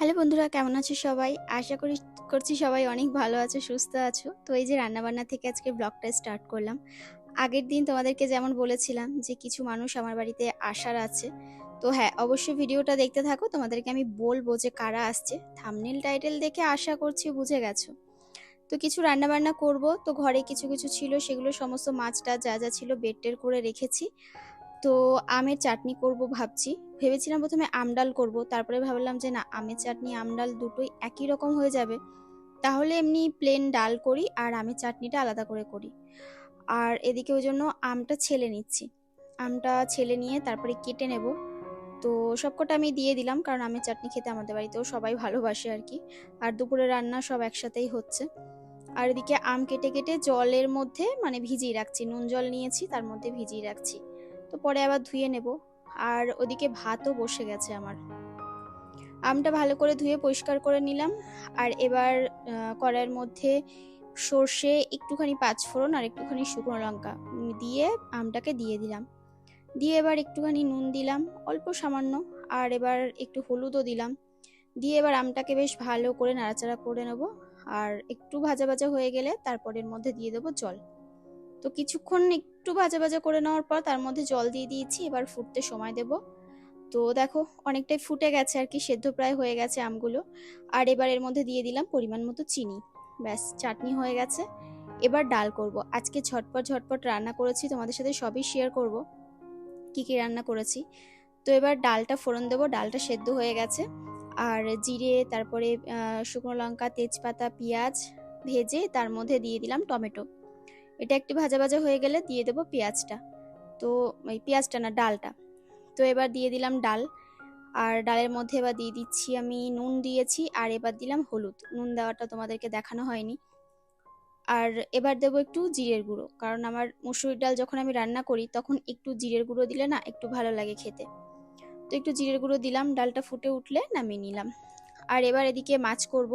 Hello বন্ধুরা, কেমন আছো সবাই? আশা করি, করছি সবাই অনেক ভালো আছো, সুস্থ আছো। তো এই যে রান্নাবান্না থেকে আজকে ব্লগটা স্টার্ট করলাম। আগের দিন তোমাদেরকে যেমন বলেছিলাম যে কিছু মানুষ আমার বাড়িতে আসার আছে। তো হ্যাঁ অবশ্যই ভিডিওটা দেখতে থাকো। তোমাদেরকে আমি বলব যে কারা আসছে। থামনেল টাইটেল দেখে আশা করছি বুঝে গেছো। তো কিছু রান্নাবান্না করব। তো ঘরে কিছু কিছু ছিল, সেগুলো সমস্ত মাছটা যা যা ছিল বেড টের করে রেখেছি। তো আমের চাটনি করব ভাবছি। ভেবেছিলাম প্রথমে আমডাল করব, তারপরে ভাবলাম যে না, আমের চাটনি আমডাল দুটোই একই রকম হয়ে যাবে। তাহলে এমনি প্লেন ডাল করি আর আমের চাটনিটা আলাদা করে করি। আর এদিকে ওই জন্য আমটা ছেলে নিচ্ছি। আমটা ছেলে নিয়ে তারপরে কেটে নেব। তো সবকটা আমি দিয়ে দিলাম, কারণ আমের চাটনি খেতে আমাদের বাড়িতেও সবাই ভালোবাসে আর কি। আর দুপুরে রান্না সব একসাথেই হচ্ছে। আর এদিকে আম কেটে কেটে জলের মধ্যে মানে ভিজিয়ে রাখছি। নুন জল নিয়েছি, তার মধ্যে ভিজিয়ে রাখছি। তো পরে আবার ধুয়ে নেব। আর ওদিকে ভাতও বসে গেছে আমার। আমটা ভালো করে ধুয়ে পরিষ্কার করে নিলাম। আর এবার কড়াইয়ের মধ্যে সর্ষে, একটুখানি পাঁচফোড়ন আর একটুখানি শুকনো লঙ্কা দিয়ে আমটাকে দিয়ে দিলাম। দিয়ে এবার একটুখানি নুন দিলাম, অল্প সামান্য। আর এবার একটু হলুদও দিলাম। দিয়ে এবার আমটাকে বেশ ভালো করে নাড়াচাড়া করে নেব। আর একটু ভাজা ভাজা হয়ে গেলে তারপরের মধ্যে দিয়ে দেবো জল। তো কিছুক্ষণ একটু ভাজা ভাজা করে নেওয়ার পর তার মধ্যে জল দিয়ে দিয়েছি, এবার ফুটতে সময় দেব। তো দেখো, অনেকটাই ফুটে গেছে আর কি, সেদ্ধ প্রায় হয়ে গেছে আমগুলো। আর এবার এর মধ্যে দিয়ে দিলাম পরিমাণ মতো চিনি। ব্যাস, চাটনি হয়ে গেছে। এবার ডাল করব। আজকে ঝটপট ঝটপট রান্না করেছি, তোমাদের সাথে সবই শেয়ার করব কি কি রান্না করেছি। তো এবার ডালটা ফোড়ন দেবো, ডালটা সেদ্ধ হয়ে গেছে। আর জিরে, তারপরে শুকনো লঙ্কা, তেজপাতা, পেঁয়াজ ভেজে তার মধ্যে দিয়ে দিলাম টমেটো। এটা একটু ভাজা ভাজা হয়ে গেলে দিয়ে দেবো পেঁয়াজটা। তো ওই পেঁয়াজটা না, ডালটা। তো এবার দিয়ে দিলাম ডাল। আর ডালের মধ্যে এবার দিয়ে দিচ্ছি আমি নুন দিয়েছি আর এবার দিলাম হলুদ। নুন দেওয়াটা তোমাদেরকে দেখানো হয়নি। আর এবার দেবো একটু জিরের গুঁড়ো। কারণ আমার মুসুরির ডাল যখন আমি রান্না করি, তখন একটু জিরের গুঁড়ো দিলে না একটু ভালো লাগে খেতে। তো একটু জিরের গুঁড়ো দিলাম, ডালটা ফুটে উঠলে নামিয়ে নিলাম। আর এবার এদিকে মাছ করব।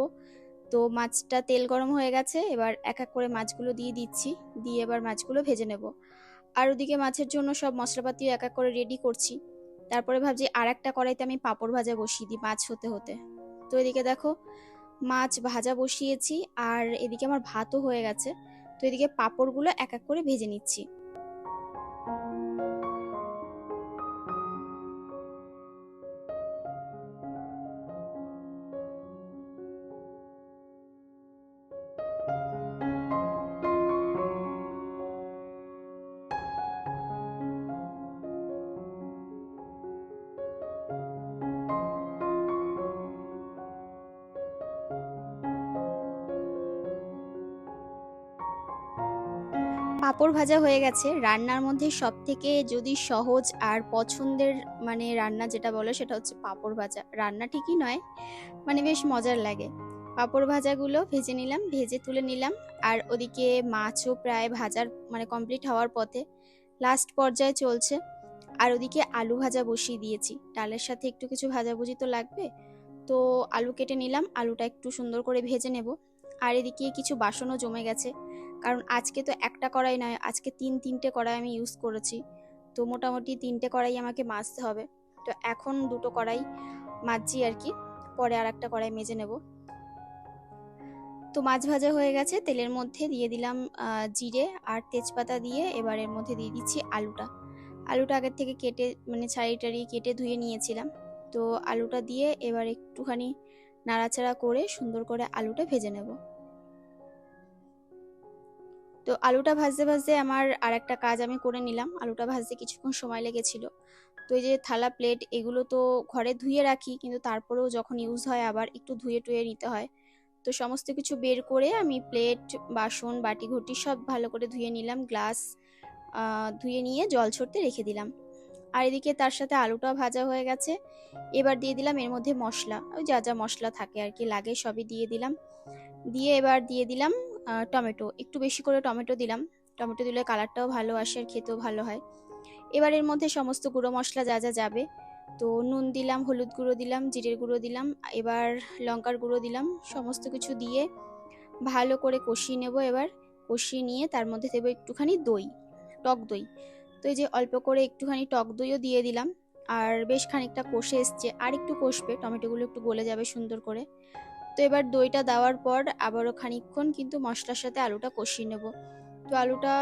তো মাছটা তেল গরম হয়ে গেছে, এবার এক এক করে মাছগুলো দিয়ে দিচ্ছি, দিয়ে এবার মাছগুলো ভেজে নেব। আর ওদিকে মাছের জন্য সব মশলাপাতিও এক এক করে রেডি করছি। তারপরে ভাবছি আর একটা কড়াইতে আমি পাঁপড় ভাজা বসিয়ে দিই মাছ হতে হতে। তো এদিকে দেখো, মাছ ভাজা বসিয়েছি, আর এদিকে আমার ভাতও হয়ে গেছে। তো এদিকে পাঁপড়গুলো এক এক করে ভেজে নিচ্ছি। পাঁপড় ভাজা হয়ে গেছে। রান্নার মধ্যে সব থেকে যদি সহজ আর পছন্দের মানে রান্না যেটা বলে সেটা হচ্ছে পাঁপড় ভাজা। রান্না ঠিকই নয় মানে বেশ মজার লাগে। পাঁপড় ভাজাগুলো ভেজে নিলাম, ভেজে তুলে নিলাম। আর ওদিকে মাছও প্রায় ভাজার মানে কমপ্লিট হওয়ার পথে লাস্ট পর্যায়ে চলছে। আর ওদিকে আলু ভাজা বসিয়ে দিয়েছি। ডালের সাথে একটু কিছু ভাজাভুজি তো লাগবে। তো আলু কেটে নিলাম, আলুটা একটু সুন্দর করে ভেজে নেব। আর এদিকে কিছু বাসনও জমে গেছে। কারণ আজকে তো একটা কড়াই নয়, আজকে তিন তিনটে কড়াই আমি ইউজ করেছি। তো মোটামুটি তিনটে কড়াই আমাকে মাজতে হবে। তো এখন দুটো কড়াই মাজছি আর কি, পরে আর একটা কড়াই মেজে নেব। তো মাছ ভাজা হয়ে গেছে, তেলের মধ্যে দিয়ে দিলাম জিরে আর তেজপাতা দিয়ে এবার এর মধ্যে দিয়ে দিচ্ছি আলুটা। আলুটা আগের থেকে কেটে মানে ছাড়ি টাড়ি কেটে ধুয়ে নিয়েছিলাম। তো আলুটা দিয়ে এবার একটুখানি নাড়াচাড়া করে সুন্দর করে আলুটা ভেজে নেব। তো আলুটা ভাজতে ভাজতে আমার আর একটা কাজ আমি করে নিলাম। আলুটা ভাজতে কিছুক্ষণ সময় লেগেছিল। তো এই যে থালা প্লেট এগুলো তো ঘরে ধুয়ে রাখি, কিন্তু তারপরেও যখন ইউজ হয় আবার একটু ধুয়ে টুয়ে নিতে হয়। তো সমস্ত কিছু বের করে আমি প্লেট বাসন বাটি ঘটি সব ভালো করে ধুয়ে নিলাম গ্লাস ধুয়ে নিয়ে জল ছড়তে রেখে দিলাম। আর এদিকে তার সাথে আলুটা ভাজা হয়ে গেছে। এবার দিয়ে দিলাম এর মধ্যে মশলা। ওই যা যা মশলা থাকে আর কি লাগে সবই দিয়ে দিলাম। দিয়ে এবার দিয়ে দিলাম টমেটো। একটু বেশি করে টমেটো দিলাম। টমেটো দিলে কালারটাও ভালো আসে আর খেতেও ভালো হয়। এবার এর মধ্যে সমস্ত গুঁড়ো মশলা যা যা যাবে। তো নুন দিলাম, হলুদ গুঁড়ো দিলাম, জিরের গুঁড়ো দিলাম, এবার লঙ্কার গুঁড়ো দিলাম। সমস্ত কিছু দিয়ে ভালো করে কষিয়ে নেব এবার। কষিয়ে নিয়ে তার মধ্যে দেবো একটুখানি দই, টক দই। তো এই যে অল্প করে একটুখানি টক দইও দিয়ে দিলাম। আর বেশ খানিকটা কষে এসছে। আর একটু কষবে, টমেটোগুলো একটু গলে যাবে সুন্দর করে। তো এবার দইটা দেওয়ার পর আবারও খানিকক্ষণ কিন্তু মশলার সাথে আলুটা কষিয়ে নেব। তো আলুটা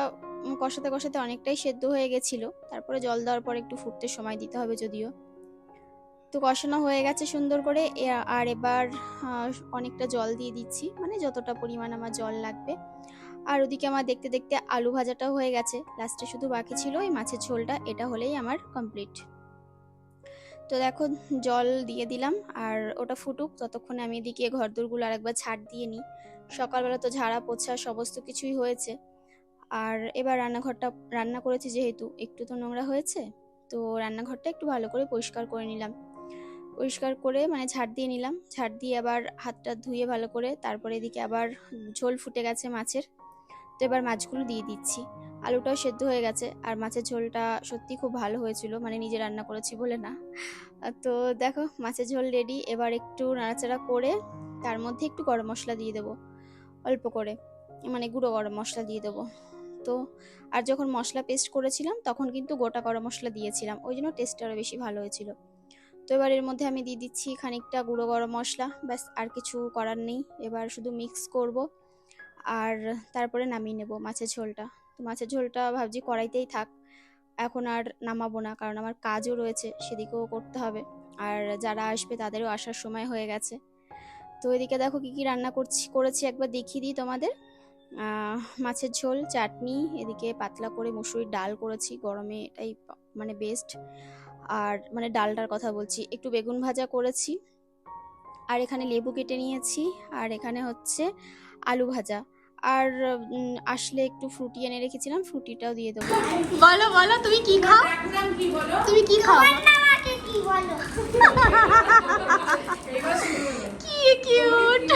কষাতে কষাতে অনেকটাই সেদ্ধ হয়ে গেছিল। তারপরে জল দেওয়ার পর একটু ফুটতে সময় দিতে হবে যদিও। তো কষানো হয়ে গেছে সুন্দর করে। আর এবার অনেকটা জল দিয়ে দিচ্ছি। মানে যতটা পরিমাণ আমার জল লাগবে। আর ওদিকে আমার দেখতে দেখতে আলু ভাজাটাও হয়ে গেছে। লাস্টে শুধু বাকি ছিল ওই মাছের ঝোলটা। এটা হলেই আমার কমপ্লিট তো দেখো, জল দিয়ে দিলাম আর ওটা ফুটুক, ততক্ষণে আমি এদিকে ঘরদোরগুলো আরেকবার ছাড় দিয়ে নিই। সকালবেলা তো ঝাড়া, পোছা, সমস্ত কিছুই হয়েছে। আর এবার রান্নাঘরটা, রান্না করেছি যেহেতু, একটু তো নোংরা হয়েছে, তো রান্নাঘরটা একটু ভালো করে পরিষ্কার করে নিলাম। পরিষ্কার করে মানে ঝাড় দিয়ে নিলাম, ঝাড় দিয়ে আবার হাতটা ধুয়ে ভালো করে তারপরে এদিকে আবার ঝোল ফুটে গেছে মাছের, তো এবার মাছগুলো দিয়ে দিচ্ছি। আলুটাও সেদ্ধ হয়ে গেছে। আর মাছের ঝোলটা সত্যি খুব ভালো হয়েছিল। মানে নিজে রান্না করেছি বলে না। তো দেখো, মাছের ঝোল রেডি এবার একটু নাড়াচাড়া করে তার মধ্যে একটু গরম মশলা দিয়ে দেবো। অল্প করে। মানে গুঁড়ো গরম মশলা দিয়ে দেবো। তো, আর যখন মশলা পেস্ট করেছিলাম, তখন কিন্তু গোটা গরম মশলা দিয়েছিলাম। ওই জন্য টেস্টটা আরও বেশি ভালো হয়েছিল। তো এবার এর মধ্যে আমি দিয়ে দিচ্ছি খানিকটা গুঁড়ো গরম মশলা। ব্যাস, আর কিছু করার নেই। এবার শুধু মিক্স করব। আর তারপরে নামিয়ে নেব মাছের ঝোলটা। তো মাছের ঝোলটা ভাবছি কড়াইতেই থাক। এখন আর নামাবো না, কারণ আমার কাজও রয়েছে, সেদিকেও করতে হবে। আর যারা আসবে তাদেরও আসার সময় হয়ে গেছে। তো এদিকে দেখো কি কি রান্না করছি, করেছি, একবার দেখিয়ে দিই তোমাদের। মাছের ঝোল, চাটনি, এদিকে পাতলা করে মুসুরির ডাল করেছি, গরমে এটাই মানে বেস্ট আর মানে ডালটার কথা বলছি, একটু বেগুন ভাজা করেছি। আর এখানে লেবু কেটে নিয়েছি, আর এখানে হচ্ছে আলু ভাজা। আর আসলে একটু ফ্রুটি এনে রেখেছিলাম ফ্রুটিটাও দিয়ে দেবো। বলো বলো তুমি কি খাও? তুমি কি খাও? কি কিউট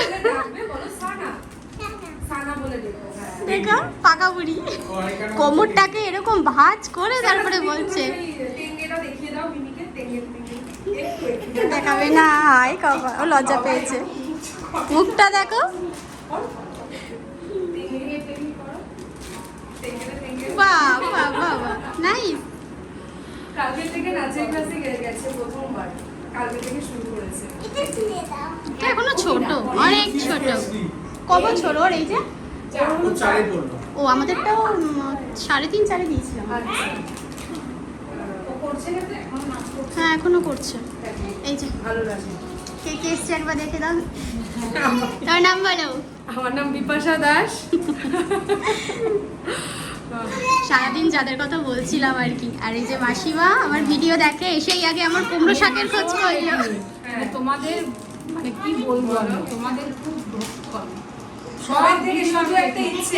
দেখো পাকা বুড়ি। কোমরটাকে এরকম ভাঁজ করে তারপরে বলছে। দেখাবে না হাই কাকা ও লজ্জা পেয়েছে। মুখটা দেখো। বাহ বাহ বাহ নাইস কালকে থেকে নাচের ক্লাসে গেছে প্রথমবার। কালকে থেকে শুরু করেছে। এটা এখনও ছোট অনেক ছোট। ক বছর ওর এই যে? ও আমাদেরটাও সাড়ে তিন চারে দিয়েছিলাম। আচ্ছা। ও করছে না তো এখন নাচ করছে। হ্যাঁ এখনও করছে। এই যে। ভালো লাগে কে কে এসছে একবার দেখে দাও। তার নাম বলো। আমার নাম বিপাশা দাস। সারাদিন যাদের কথা বলছিলাম আর কি। আর এই যে মাসিমা আমার ভিডিও দেখে এসেই আগে আমার কুমড়ো শাকের খোঁজ করল। মানে তোমাদের মানে কি বলব আমি তোমাদের খুব সবার থেকে শুধু একটা ইচ্ছে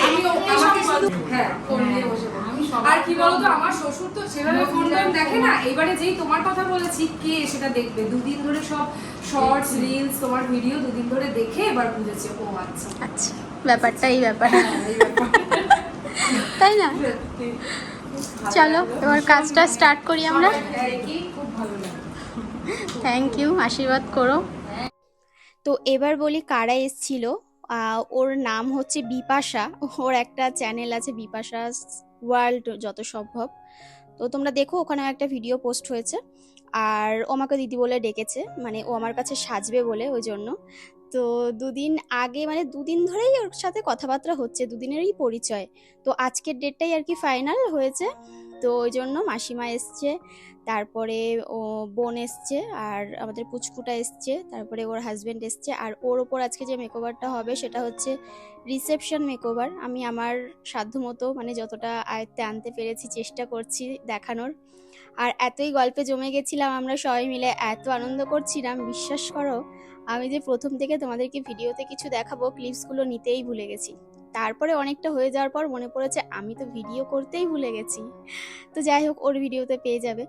আমাকে শুধু হ্যাঁ ফোন নিয়ে বসে আর কি বলতো আমার শ্বশুর তো সেভাবে ফোন টোন দেখে না। এবারে যেই তোমার কথা বলেছি কে সেটা দেখবে? দুদিন ধরে সব শর্টস রিলস তোমার ভিডিও দুদিন ধরে দেখে এবার বুঝেছে ও আচ্ছা। আচ্ছা ব্যাপারটা এই ব্যাপার। এই ব্যাপার। তাই না? চলো, এবার কাজটা স্টার্ট করি আমরা। থ্যাংক ইউ আশীর্বাদ করো। তো এবার বলি কারা এসছিল। ওর নাম হচ্ছে বিপাশা। ওর একটা চ্যানেল আছে বিপাশা ওয়ার্ল্ড যত সম্ভব। তো তোমরা দেখো ওখানে একটা ভিডিও পোস্ট হয়েছে। আর ও আমাকে দিদি বলে ডেকেছে। মানে ও আমার কাছে সাজবে বলে, ওই জন্য। তো দুদিন আগে মানে দুদিন ধরেই ওর সাথে কথাবার্তা হচ্ছে, দুদিনেরই পরিচয়। তো আজকের ডেটটাই আর কি ফাইনাল হয়েছে। তো ওই জন্য মাসিমা এসছে, তারপরে ও বোন এসছে, আর আমাদের পুচকুটা এসছে, তারপরে ওর হাজবেন্ড এসছে, আর ওর ওপর আজকে যে মেকওভারটা হবে সেটা হচ্ছে রিসেপশন মেকওভার আমি আমার সাধ্যমতো মানে যতটা আয়ত্তে আনতে পেরেছি, চেষ্টা করছি দেখানোর। আর এতই গল্পে জমে গেছিলাম আমরা সবাই মিলে, এত আনন্দ করছিলাম বিশ্বাস করো। আমি যে প্রথম থেকে তোমাদেরকে ভিডিওতে কিছু দেখাবো ক্লিপসগুলো নিতেই ভুলে গেছি। তারপরে অনেকটা হয়ে যাওয়ার পর মনে পড়েছে আমি তো ভিডিও করতেই ভুলে গেছি। তো যাই হোক, ওর ভিডিওতে পেয়ে যাবে।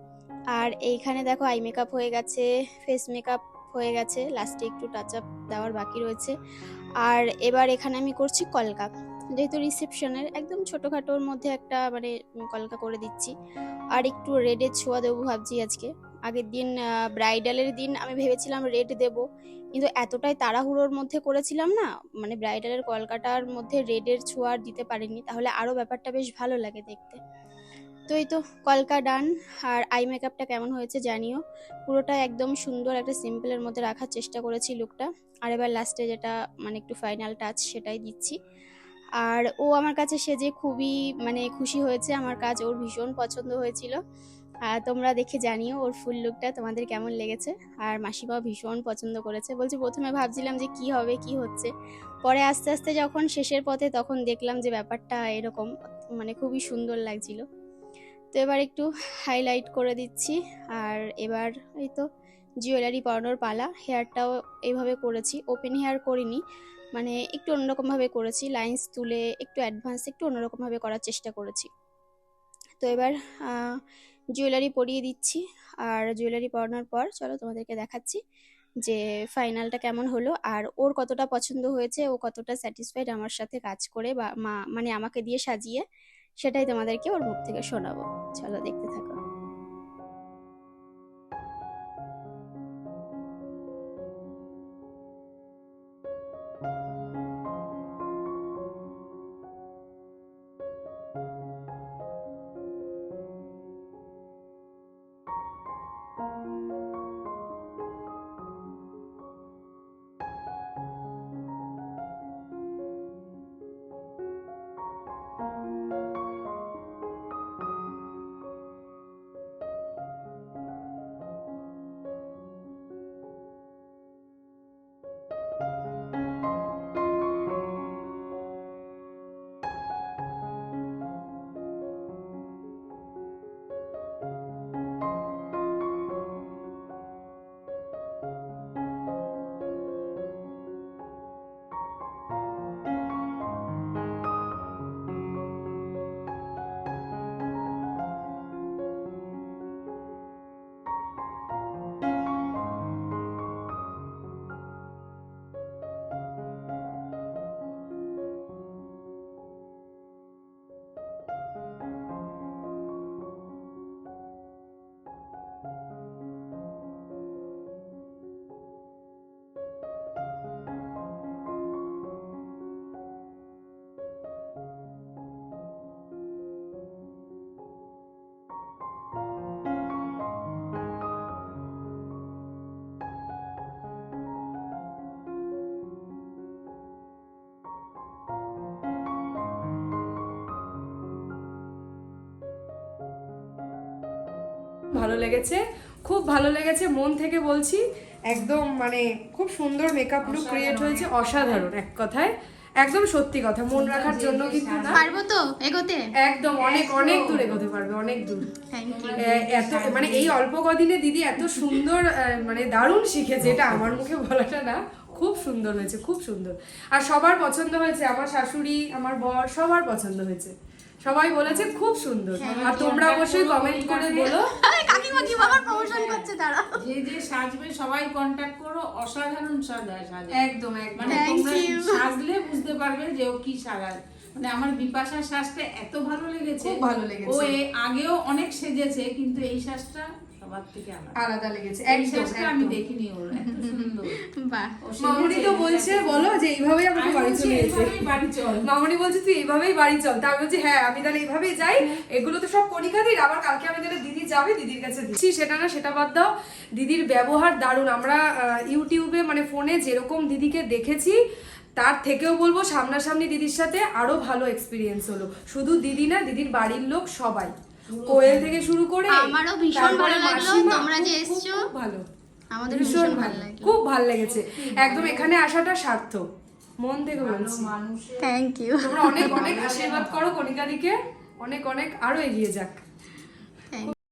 আর এইখানে দেখো আই মেকআপ হয়ে গেছে ফেস মেকআপ হয়ে গেছে লাস্টে একটু টাচ আপ দেওয়ার বাকি রয়েছে। আর এবার এখানে আমি করছি কলকা। যেহেতু রিসেপশনের একদম ছোটোখাটোর মধ্যে একটা মানে কলকা করে দিচ্ছি। আর একটু রেডের ছোঁয়া দেবো ভাবছি আজকে। আগের দিন ব্রাইডালের দিন আমি ভেবেছিলাম রেড দেব। কিন্তু এতটাই তাড়াহুড়োর মধ্যে করেছিলাম না মানে ব্রাইডালের কলকাটার মধ্যে রেডের ছোঁয়া দিতে পারিনি। তাহলে আরও ব্যাপারটা বেশ ভালো লাগে দেখতে। তো এই তো, কলকা ডান আর আই মেকআপটা কেমন হয়েছে জানিও। পুরোটা একদম সুন্দর একটা সিম্পলের মধ্যে রাখার চেষ্টা করেছি লুকটা আর এবার লাস্টে যেটা মানে একটু ফাইনাল টাচ সেটাই দিচ্ছি। আর ও আমার কাছে সেজে খুবই মানে খুশি হয়েছে। আমার কাজ ওর ভীষণ পছন্দ হয়েছিল। আর তোমরা দেখে জানিও ওর ফুল লুকটা তোমাদের কেমন লেগেছে। আর মাসিমাও ভীষণ পছন্দ করেছে। বলছে, প্রথমে ভাবছিলাম যে কি হবে, কি হচ্ছে। পরে আস্তে আস্তে যখন শেষের পথে তখন দেখলাম যে ব্যাপারটা এরকম মানে খুবই সুন্দর লাগছিল। তো এবার একটু হাইলাইট করে দিচ্ছি। আর এবার এই তো জুয়েলারি পরানোর পালা। হেয়ারটাও এইভাবে করেছি। ওপেন হেয়ার করিনি। মানে একটু অন্যরকমভাবে করেছি। লাইন্স তুলে একটু অ্যাডভান্স একটু অন্যরকমভাবে করার চেষ্টা করেছি। তো এবার জুয়েলারি পরিয়ে দিচ্ছি। আর জুয়েলারি পরানোর পর চলো তোমাদেরকে দেখাচ্ছি যে ফাইনালটা কেমন হলো আর ওর কতটা পছন্দ হয়েছে, ও কতটা স্যাটিসফাইড আমার সাথে কাজ করে বা মা মানে আমাকে দিয়ে সাজিয়ে সেটাই তোমাদেরকে ওর মুখ থেকে শোনাবো। চলো দেখতে থাকো। ভালো লেগেছে। খুব ভালো লেগেছে মন থেকে বলছি একদম মানে খুব সুন্দর মেকআপ লুক ক্রিয়েট হয়েছে অসাধারণ এক কথায় একদম সত্যি কথা মন রাখার জন্য কিন্তু না। পারব তো এগোতে? একদম অনেক অনেক দূর এগোতে পারবে অনেক দূর। এত মানে এই অল্প কদিনে দিদি এত সুন্দর আহ, মানে দারুণ শিখেছে এটা আমার মুখে বলাটা না খুব সুন্দর হয়েছে খুব সুন্দর। আর সবার পছন্দ হয়েছে আমার শাশুড়ি আমার বর সবার পছন্দ হয়েছে। সবাই বলেছে খুব সুন্দর। আর তোমরা অবশ্যই কমেন্ট করে বলো। কাকিমা কি বাবার প্রমোশন করছে? তারা যে যে সাজবে সবাই কন্টাক্ট করো। অসাধারণ সাজে একদম একদম। মানে তোমরা সাজলে বুঝতে পারবে যে ও কি সাজায় মানে আমার বিপাশার শ্বাসটা এত ভালো লেগেছে। ভালো লেগেছে। ও আগেও অনেক সেজেছে কিন্তু এই সাজটা সবার থেকে আলাদা। আলাদা লেগেছে একদম আমি দেখিনি ওর এত সুন্দর। বাহ। মামনি তো বলছে বলো যে এইভাবেই আমাকে বাড়ি চলে যেতে বাড়ি চল। মামনি বলছে তুই এইভাবেই বাড়ি চল। তা বলছি হ্যাঁ আমি তাহলে এইভাবেই যাই। এগুলো তো সব কণিকাদির আবার কালকে আমি তাহলে দিদি যাবে দিদির কাছে দিচ্ছি। সেটা না সেটা বাদ দাও। দিদির ব্যবহার দারুণ। আমরা ইউটিউবে মানে ফোনে যেরকম দিদিকে দেখেছি তার থেকেও বলব সামনাসামনি দিদির সাথে আরও ভালো এক্সপিরিয়েন্স হলো। শুধু দিদি না দিদির বাড়ির লোক সবাই। কোয়েল থেকে শুরু করে আমারও ভীষণ ভালো লাগল, তোমরা যে এসছো। ভালো। আমাদের ভীষণ ভালো লাগল। খুব ভালো লেগেছে। একদম এখানে আসাটা সার্থক। মন থেকে বলছি। থ্যাংক ইউ তোমরা অনেক অনেক আশীর্বাদ করো কণিকাদিকে অনেক অনেক আরও এগিয়ে যাক।